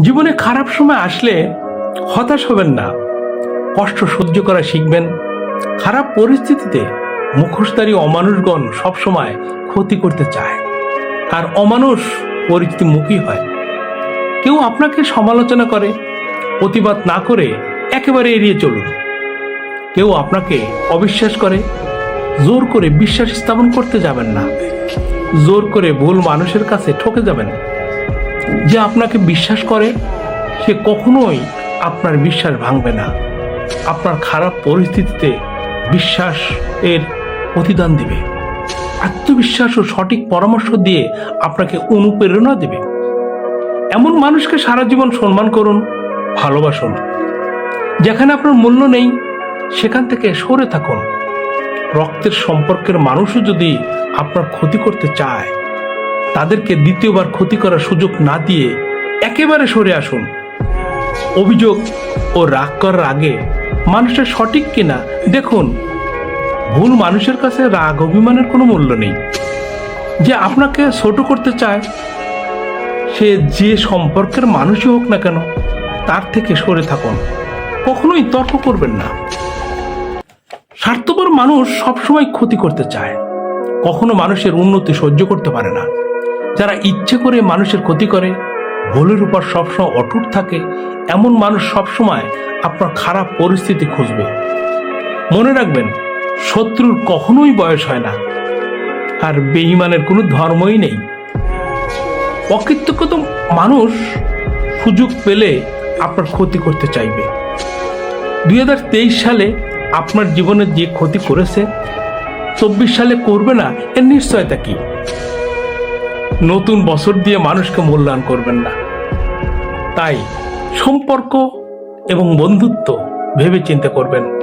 জীবনে খারাপ সময় আসলে হতাশ হবেন না। কষ্ট সহ্য করা শিখবেন। খারাপ পরিস্থিতিতে মুখোশধারী অমানুষগণ সবসময় ক্ষতি করতে চায়। আর অমানুষ পরিচিতি মুখী হয়। কেউ আপনাকে সমালোচনা করে, প্রতিবাদ না করে একেবারে এড়িয়ে চলুন। কেউ আপনাকে অবিশ্বাস করে, জোর করে বিশ্বাস স্থাপন করতে যাবেন না। জোর করে ভুল মানুষের কাছে ঠকে যাবেন। যে আপনাকে বিশ্বাস করে, সে কখনোই আপনার বিশ্বাস ভাঙবে না। আপনার খারাপ পরিস্থিতিতে বিশ্বাস এর প্রতিদান দিবে। আত্মবিশ্বাস ও সঠিক পরামর্শ দিয়ে আপনাকে অনুপ্রেরণা দেবে। এমন মানুষকে সারা জীবন সম্মান করুন, ভালোবাসুন। যেখানে আপনার মূল্য নেই, সেখান থেকে সরে থাকুন। রক্তের সম্পর্কের মানুষও যদি আপনার ক্ষতি করতে চায় তাদেরকে দ্বিতীয়বার ক্ষতি করার সুযোগ না দিয়ে একেবারে সরে আসুন। অভিযোগ ও রাগ করার আগে মানুষের সঠিক কিনা দেখুন। ভুল মানুষের কাছে রাগ অভিমানের কোনো মূল্য নেই। যে আপনাকে ছোট করতে চায়, সে যে সম্পর্কের মানুষই হোক না কেন, তার থেকে সরে থাকুন। কখনোই তর্ক করবেন না। স্বার্থপর মানুষ সবসময় ক্ষতি করতে চায়। কখনো মানুষের উন্নতি সহ্য করতে পারে না। যারা ইচ্ছে করে মানুষের ক্ষতি করে, ভুলের উপর সবসময় অটুট থাকে, এমন মানুষ সবসময় আপনার খারাপ পরিস্থিতি খুঁজবে। মনে রাখবেন, শত্রুর কখনোই বয়স হয় না, আর বেঈমানের কোনো ধর্মই নেই। অকৃতজ্ঞত মানুষ সুযোগ পেলে আপনার ক্ষতি করতে চাইবে। দুই হাজার তেইশ সালে আপনার জীবনে যে ক্ষতি করেছে, চব্বিশ সালে করবে না, এর নিশ্চয়তা কি? নতুন বছর দিয়ে মানুষকে মূল্যায়ন করবেন না। তাই সম্পর্ক এবং বন্ধুত্ব ভেবে চিন্তা করবেন।